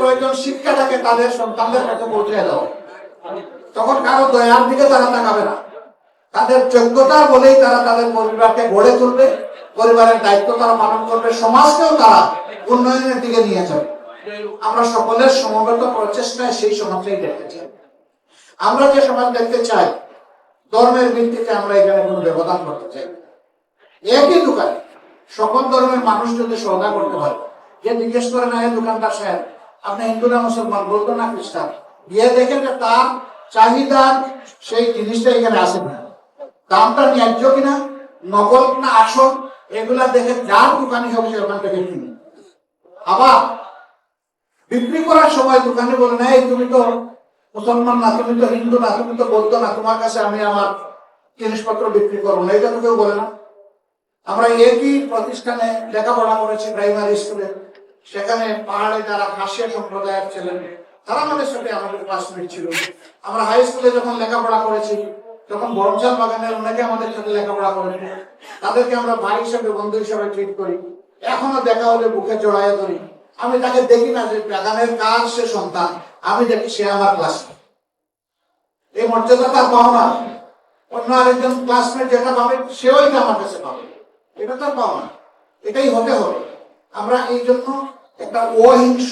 প্রয়োজন শিক্ষাটাকে তাদের সন্তানদের কাছে পৌঁছে দাও। তখন কারও দয়ার দিকে তারা তাকাবে না। তাদের যোগ্যতা বলেই তারা তাদের পরিবারকে গড়ে তুলবে, পরিবারের দায়িত্ব তারা পালন করবে, সমাজকেও তারা উন্নয়নের দিকে নিয়ে যাবে। আমরা সকলের সমবেত প্রচেষ্টায় সেই সমাজটাই দেখতে চাই। আমরা যে সমাজ দেখতে চাই, ধর্মের ভিত্তিতে আমরা এখানে কোনো ব্যবধান করতে চাই একই দোকানে সকল ধর্মের মানুষ যদি সৌদা করতে হয় যে জিজ্ঞেস করে না এই দোকানদার সাহেব আপনি হিন্দু না মুসলমান বলতো না খ্রিস্টান, গিয়ে দেখেন যে তার চাহিদার সেই জিনিসটা এখানে আসে না দামটা ন্যায্য কিনা নকল না আসল, এগুলা দেখে যার দোকানি হবে সে ওখান থেকে কিনে। আবার বিক্রি করার সময় দোকানে বলে, না, এই তুমি তো মুসলমান না, তুমি তো হিন্দু না, তুমি তো বলতো না, তোমার কাছে আমি আমার জিনিসপত্র বিক্রি করব না। এটা তো কেউ বলে না। আমরা একই প্রতিষ্ঠানে লেখাপড়া করেছি প্রাইমারি স্কুলে সেখানে পাহাড়ে যারা খাসিয়া সম্প্রদায়ের ছিলেন, তারা আমাদের সাথে আমাদের ক্লাসমেট ছিল। আমরা হাই স্কুলে যখন লেখাপড়া করেছি, তখন বরমচাল বাগানের অনেকে আমাদের সাথে লেখাপড়া করেছে তাদেরকে আমরা ভাই হিসাবে, বন্ধু হিসাবে ট্রিট করি। এখনও দেখা হলে বুকে জড়াইয়া ধরি। আমি তাকে দেখি না যে বাগানের কার সে সন্তান, আমি দেখি সে আমার ক্লাস এই মর্যাদা তার পাও না। অন্য আরেকজন ক্লাসমেট যেটা পাবে, সেও আমার কাছে পাবে। এটা তার পাও না। এটাই হতে হবে। আমরা এই জন্য একটা অহিংস,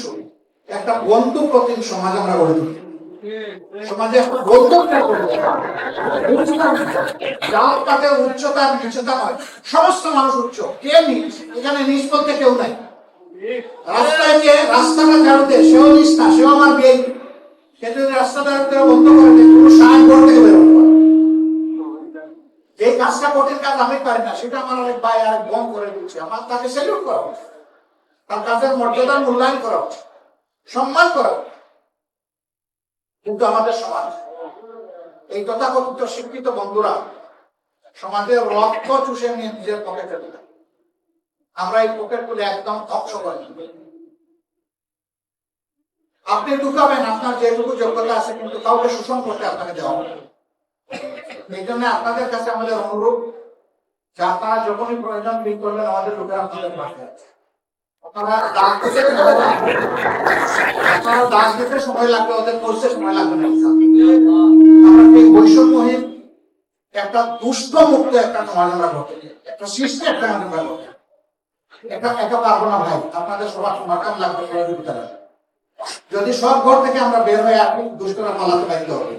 একটা বন্ধু প্রতিম সমাজ আমরা গড়ে তুলি। সমাজে একটা তাতে উচ্চতা নিচতা নয়। সমস্ত মানুষ উচ্চ। কে নিচ? এখানে নিচ বলতে কেউ নাই। রাস্তায় রাস্তাটা সেও নিচ না, সেও আমার বিয়ে সে যদি রাস্তাটা বন্ধ করে দেয়, কোনো সাহায্য করে থেকে বেরোতে যে কাজটা কঠিন কাজ আমি পারি না, সেটা আমার অনেক ভাই আরেক করে দিচ্ছে। আমার তাকে সেলিউট করা তার কাজের মর্যাদার মূল্যায়ন করা, সম্মান করা কিন্তু আমাদের সমাজ, এই তথাকথিত শিক্ষিত বন্ধুরা সমাজের রক্ত চুষে নিয়ে নিজের পকেটে দিলাম আমরা এই পকেটগুলো একদম ধ্বংস করে। আপনি ঢুকাবেন, আপনার যেটুকু যোগ্যতা আছে, কিন্তু কাউকে শোষণ করতে আপনাকে দেওয়া। এই জন্য আপনাদের কাছে আমাদের অনুরোধ, যে আপনারা যখনই প্রয়োজন ফিল করবেন, আমাদের লোকের আপনাদের পাশে আছে। দাগ দিতে দাগ দিতে সময় লাগবে, ওদের করতে সময় লাগবে না বৈষম্যহীন একটা দুষ্ট মুক্ত একটা সমাজ আমরা চাই। একটা সৃষ্টি একটা আমরা। এটা একা পারব না ভাই, আপনাদের সবার সমাধান লাগবে সহযোগিতা যদি সব ঘর থেকে আমরা বের হয়ে আসি, দুষ্টরা পালাতে বাধ্য হবে।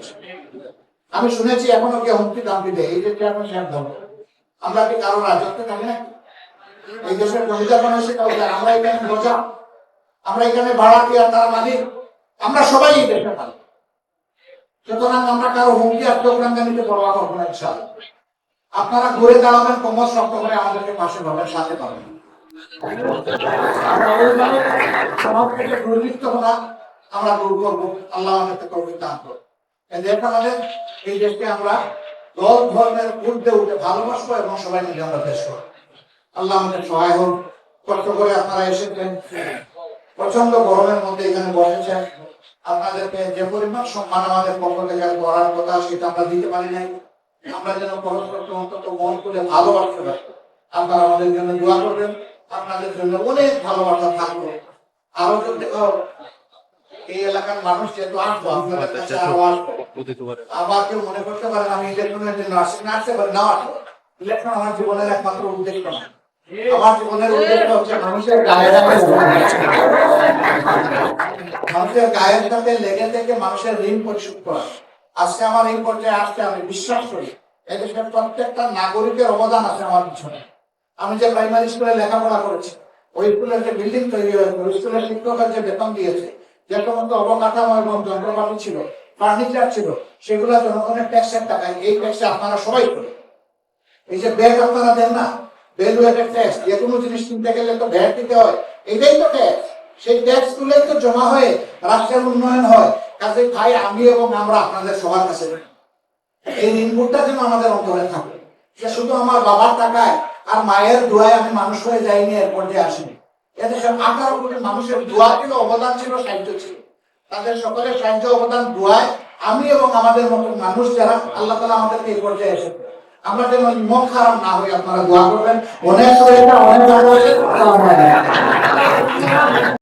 আমি শুনেছি, এখনও কেউ হুমকি দামকি দেয় এই যে চেয়ারম্যান সাহেব আমরা কি কারও রাজত্ব জানি না? এই দেশের জমিদার মানুষের কাউ যায় আমরা এখানে বোঝা আমরা এখানে ভাড়া দিয়ে তার মালিক, আমরা সবাই এই দেশের মালিক। সুতরাং আমরা কারও হুমকি চোখরাঙ্গা নিতে পরোয়া করব না, ইনশাআল্লাহ। আপনারা ঘুরে দাঁড়াবেন কোমর শক্ত করে আমাদেরকে পাশে পাবেন, সাথে পাবেন। সমাজ থেকে দুর্বৃত্তরা আমরা দূর করব, আল্লাহ আমাদের তৌফিক দান এই দেশ এই দেশকে আমরা দল ধর্মের ঊর্ধ্বে উঠে ভালোবাসবো এবং সবাই মিলে আমরা দেশ করব। আল্লাহ আমাদের সহায় হোক। কষ্ট করে আপনারা এসেছেন। প্রচণ্ড গরমের মধ্যে এখানে বসেছেন। আপনাদেরকে যে পরিমাণ সম্মান আমাদের পক্ষ থেকে করার কথা সেটা আমরা দিতে পারি নাই। আমরা যেন পরস্পরকে অন্তত মন করে ভালোবাসতে পারি। আপনারা আমাদের জন্য দোয়া করবেন। আপনাদের জন্য অনেক ভালোবাসা থাকবে। আরও যদি এই এলাকার মানুষ যেহেতু আসব আপনাদের কাছে আরও আসব। আবার কেউ মনে করতে পারেন আমি ইলেকশনের জন্য আসি না আসতে পারি না আসব ইলেকশন আমার জীবনের একমাত্র উদ্দেশ্য। না আমার জীবনের উদ্দেশ্য হচ্ছে মানুষের গায়ে মানুষের গায়ের সাথে লেগে থেকে মানুষের ঋণ পরিশোধ করা। আজকে আমার এই পর্যায়ে আসতে আমি বিশ্বাস করি, এদেশের প্রত্যেকটা নাগরিকের অবদান আছে আমার পিছনে। আমি যে প্রাইমারি স্কুলে লেখাপড়া করেছি, ওই স্কুলের যে বিল্ডিং তৈরি হয়েছে, ওই স্কুলের শিক্ষকের যে বেতন দিয়েছে, যে সমস্ত অবকাঠামো এবং যন্ত্রপাতি ছিল ফার্নিচার ছিল, সেগুলো জনগণের ট্যাক্সের টাকায়, এই ট্যাক্সে আপনারা সবাই করেন। এই যে ব্যাগ আপনারা দেন না ভ্যালুয়েটেড ট্যাক্স যে কোনো জিনিস কিনতে গেলে তো ভ্যাট দিতে হয়। এটাই তো ট্যাক্স সেই ট্যাক্স তো জমা হয়ে রাষ্ট্রের উন্নয়ন হয়। কাজে ভাই, আমি এবং আমরা আপনাদের সবার কাছে এই যেন আমাদের অন্তরে থাকে। শুধু আমার বাবার টাকায় আর মায়ের দোয়ায় আমি মানুষ হয়ে যাইনি এর পর্যায়ে আসিনি। আঠারো কোটি মানুষের দোয়া ছিল অবদান ছিল, সাহায্য ছিল। তাদের সকলের সাহায্য, অবদান, দোয়ায় আমি এবং আমাদের মতো মানুষ যারা, আল্লাহ তালা আমাদেরকে এই পর্যায়ে এসেছে। আমরা যেন মন খারাপ না হই আপনারা দোয়া করবেন অনেক শুভেচ্ছা অনেক।